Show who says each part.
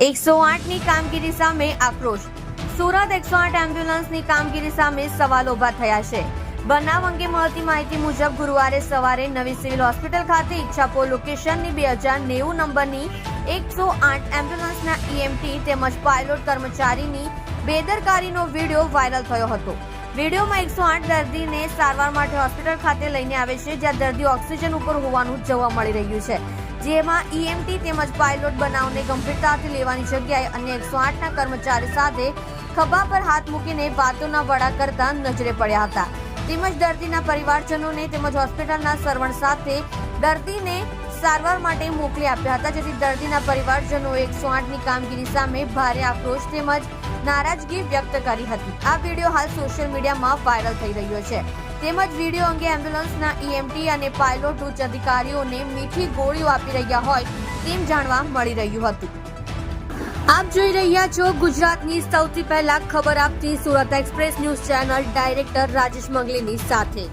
Speaker 1: એકસો આઠની કામગીરી સામે આક્રોશ. સુરત એકસો આઠ એમ્બ્યુલન્સની કામગીરી સામે સવાલ ઊભા થયા છે. બનાવ અંગે મળતી માહિતી મુજબ ગુરુવારે સવારે નવી સિવિલ હોસ્પિટલ ખાતે ઈચ્છાપોર લોકેશનની બે હજાર નેવું નંબરની એકસો આઠ એમ્બ્યુલન્સના ઈએમટી તેમજ પાયલોટ કર્મચારીની બેદરકારીનો વીડિયો વાયરલ થયો હતો. વિડીયોમાં એકસો આઠ દર્દીને સારવાર માટે હોસ્પિટલ ખાતે લઈને આવે છે, જ્યાં દર્દી ઓક્સિજન ઉપર હોવાનું જોવા મળી રહ્યું છે. જેમાં ઈએમટી તેમજ પાયલોટ બનાવને ગંભીરતાથી લેવાની જગ્યાએ અન્ય એકસો આઠના કર્મચારી સાથે ખભા પર હાથ મૂકીને વાતોના વડા કરતા નજરે પડ્યા હતા. તેમજ દર્દીના પરિવારજનોને તેમજ હોસ્પિટલના સરવણ સાથે દર્દીને સારવાર માટે મોકલી આપ્યા હતા, જેથી દર્દીના પરિવારજનોએ એકસો આઠની કામગીરી સામે ભારે આક્રોશ તેમજ નારાજગી વ્યક્ત કરી હતી. આ વીડિયો હાલ સોશિયલ મીડિયામાં વાયરલ થઈ રહ્યો છે. તેમજ વીડિયો અંગે એમ્બ્યુલન્સના ઈએમટી અને પાયલોટ ઉચ્ચ અધિકારીઓને મીઠી ગોળીઓ આપી રહ્યા હોય તેમ જાણવા મળી રહ્યું હતું. આપ જોઈ રહ્યા છો ગુજરાતની સૌથી પહેલા ખબર આપતી Surat express news channel director Rajesh મંગલીની સાથે.